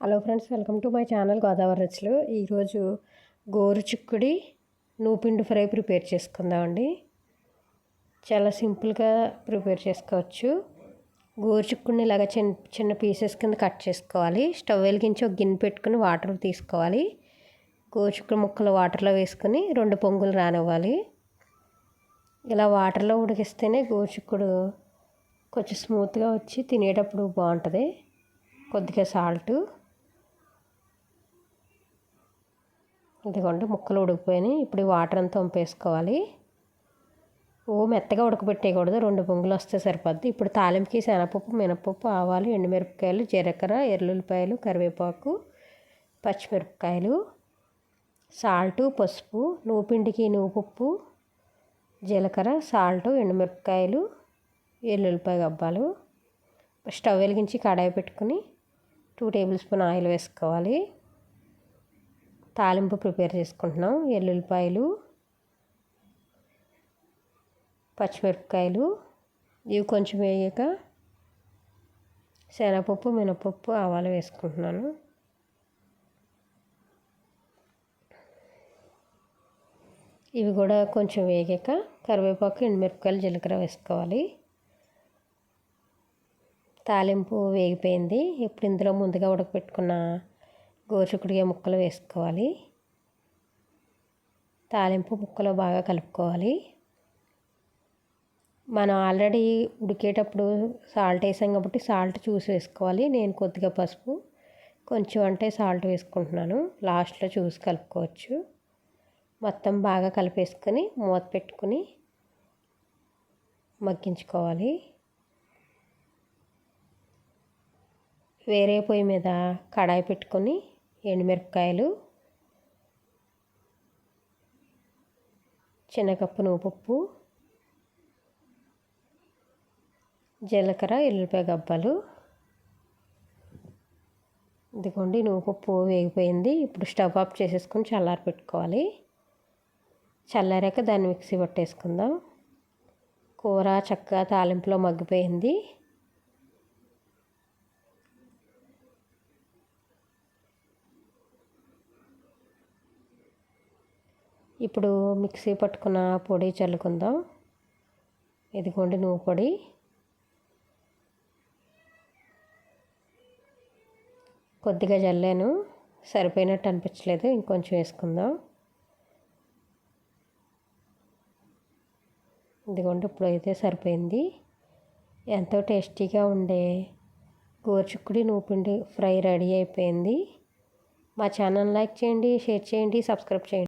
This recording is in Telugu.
Hello friends welcome to my channel Godavari రుచులు. ఈరోజు గోరు చిక్కుడి నూపిండి ఫ్రై ప్రిపేర్ చేసుకుందామండి. చాలా సింపుల్గా ప్రిపేర్ చేసుకోవచ్చు. గోరు చిక్కుడిని ఇలాగ చిన్న చిన్న పీసెస్ కింద కట్ చేసుకోవాలి. స్టవ్ వెలిగించి ఒక గిన్నె పెట్టుకుని వాటర్ తీసుకోవాలి. గోరు చిక్కుడు ముక్కలు వాటర్లో వేసుకుని రెండు పొంగులు రానివ్వాలి. ఇలా వాటర్లో ఉడికిస్తేనే గోరు చిక్కుడు కొంచెం స్మూత్గా వచ్చి తినేటప్పుడు బాగుంటుంది. కొద్దిగా సాల్టు. ఇదిగోండి ముక్కలు ఉడికిపోయినాయి. ఇప్పుడు వాటర్ అంతా వంపేసుకోవాలి. ఓ మెత్తగా ఉడకబెట్టేయకూడదు. రెండు పొంగులు వస్తే సరిపోద్ది. ఇప్పుడు తాలింపుకి శనగపప్పు మినపప్పు ఆవాలు ఎండుమిరపకాయలు జీలకర్ర ఎల్లుల్లిపాయలు కరివేపాకు పచ్చిమిరపకాయలు సాల్టు పసుపు నూపిండికి నువ్వుపప్పు జీలకర్ర సాల్టు ఎండుమిరపకాయలు ఎల్లుల్లిపాయ గబ్బాలు స్టవ్ వెలిగించి కడాయి పెట్టుకుని టూ టేబుల్ స్పూన్ ఆయిల్ వేసుకోవాలి. తాలింపు ప్రిపేర్ చేసుకుంటున్నాం. ఎల్లుల్లిపాయలు పచ్చిమిరపకాయలు ఇవి కొంచెం వేయక శనగపప్పు మినపప్పు ఆవాలు వేసుకుంటున్నాను. ఇవి కూడా కొంచెం వేగాక కరివేపాకు ఎండుమిరపకాయలు జీలకర్ర వేసుకోవాలి. తాలింపు వేగిపోయింది. ఇప్పుడు ఇందులో ముందుగా ఉడకపెట్టుకున్న గోరుచిక్కుడుకాయ ముక్కలు వేసుకోవాలి. తాలింపు ముక్కలు బాగా కలుపుకోవాలి. మనం ఆల్రెడీ ఉడికేటప్పుడు సాల్ట్ వేసాం కాబట్టి సాల్ట్ చూసి వేసుకోవాలి. నేను కొద్దిగా పసుపు కొంచెం అంటే సాల్ట్ వేసుకుంటున్నాను. లాస్ట్లో చూసి కలుపుకోవచ్చు. మొత్తం బాగా కలిపేసుకొని మూత పెట్టుకుని మగ్గించుకోవాలి. వేరే పొయ్యి మీద కడాయి పెట్టుకొని ఎండుమిరపకాయలు శనగపప్పు నువ్వుపప్పు జీలకర్ర ఎల్లుపాయ గబ్బాలు. ఇదిగోండి నువ్వుపప్పు వేగిపోయింది. ఇప్పుడు స్టవ్ ఆఫ్ చేసేసుకొని చల్లారి పెట్టుకోవాలి. చల్లారాక దాన్ని మిక్సీ పట్టేసుకుందాం. కూర చక్కగా తాలింపులో మగ్గిపోయింది. ఇప్పుడు మిక్సీ పట్టుకున్న పొడి చల్లుకుందాం. ఇదిగోండి నువ్వు పొడి. కొద్దిగా చల్లాను. సరిపోయినట్టు అనిపించలేదు. ఇంకొంచెం వేసుకుందాం. ఇదిగోండి ఇప్పుడు అయితే సరిపోయింది. ఎంతో టేస్టీగా ఉండే గోరుచుక్కుడి నూపిండి ఫ్రై రెడీ అయిపోయింది. మా ఛానల్ లైక్ చేయండి షేర్ చేయండి సబ్స్క్రైబ్ చేయండి.